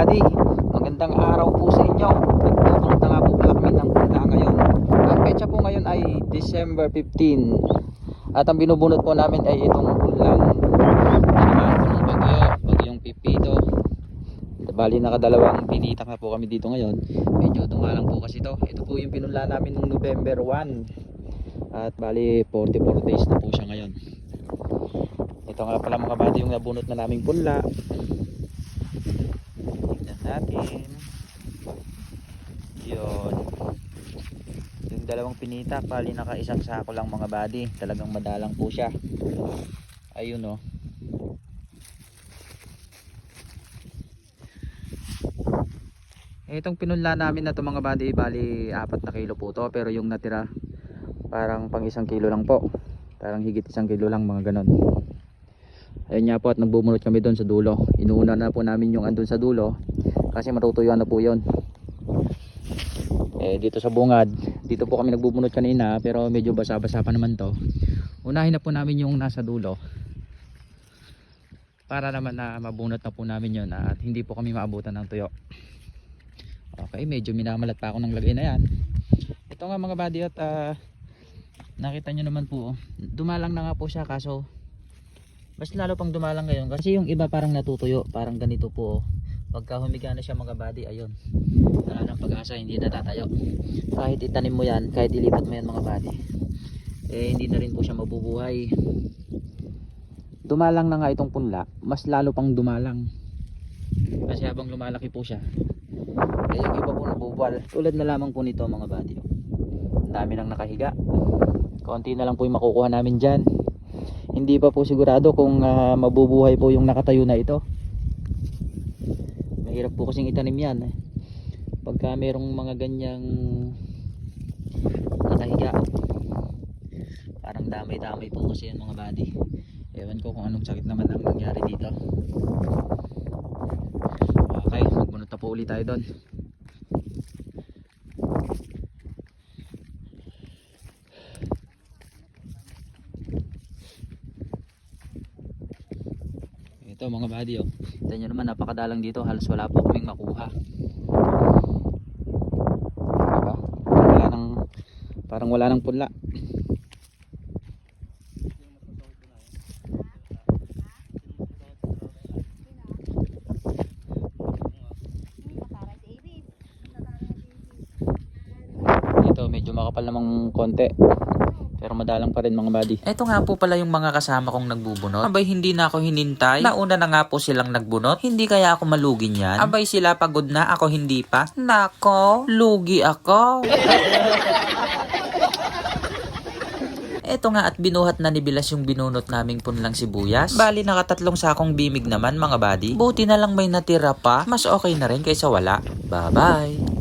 buddy. Magandang araw po sa inyo. Nagpupunta nga po pala kami ng punta ngayon. Ang petsa po ngayon ay December 15. At ang binubunot po namin ay itong po ng bagyo. Bagyong Pipito. Bali nakadalawang pinitak na po kami dito ngayon. Medyo dumalang po kasi to. Ito po yung pinunla namin nung November 1. At bali 44 days na po siya ngayon. Ito nga pala mga buddy yung nabunot na naming punla. Natin. Yun. Yung dalawang pinitak, bali naka isang sako lang mga buddy. Talagang madalang po siya. Ayun oh. Itong pinunla namin na to mga buddy, bali apat na kilo po to. Pero yung natira, parang pang isang kilo lang po. Parang higit isang kilo lang mga ganon. Ayun nga po at nagbubunot kami doon sa dulo. Inuuna na po namin yung andun sa dulo kasi matutuyuan na po yun. Eh dito sa bungad, dito po kami nagbubunot kanina pero medyo basa-basa pa naman to. Unahin na po namin yung nasa dulo. Para naman na mabunot na po namin yun at hindi po kami maabutan ng tuyo. Okay, medyo minamalat pa ako ng lagay na yan. Ito nga mga buddy at ah, nakita nyo naman po, oh. dumalang na nga po siya kaso mas lalo pang dumalang ngayon kasi yung iba parang natutuyo parang ganito po oh. Pagka humiga na siya mga body ayun. Wala ng pag-asa hindi natatayo. Kahit itanim mo yan kahit ilipat mo yan mga body eh hindi na rin po siya mabubuhay. Dumalang na nga itong punla. Mas lalo pang dumalang. Kasi habang lumalaki po siya eh yung iba po nabubuwal tulad na lamang po nito mga body ang dami nang nakahiga. Konti na lang po yung makukuha namin dyan. Hindi pa po sigurado kung ah, mabubuhay po yung nakatayo na ito mahirap po kasing itanim yan eh. pagka merong mga ganyang nakahiga parang damay-damay po kasi yan mga body ewan ko kung anong sakit naman ang nangyari dito. Okay magbunot na po ulit tayo doon Ito mga buddy oh. Ito nyo naman napakadalang dito. Halos wala po kaming makuha. Diba? Wala nang, parang wala nang punla. Ito medyo makapal namang konti. Pero madalang pa rin mga buddy. Ito nga po pala yung mga kasama kong nagbubunot. Abay, hindi na ako hinintay. Nauna na nga po silang nagbunot. Hindi kaya ako malugin yan. Abay, sila pagod na. Ako hindi pa. Nako, lugi ako. Eto nga at binuhat na ni Bilas yung binunot naming punlang sibuyas. Bali nakatatlong sakong bimig naman mga buddy. Buti na lang may natira pa. Mas okay na rin kaysa wala. Bye-bye.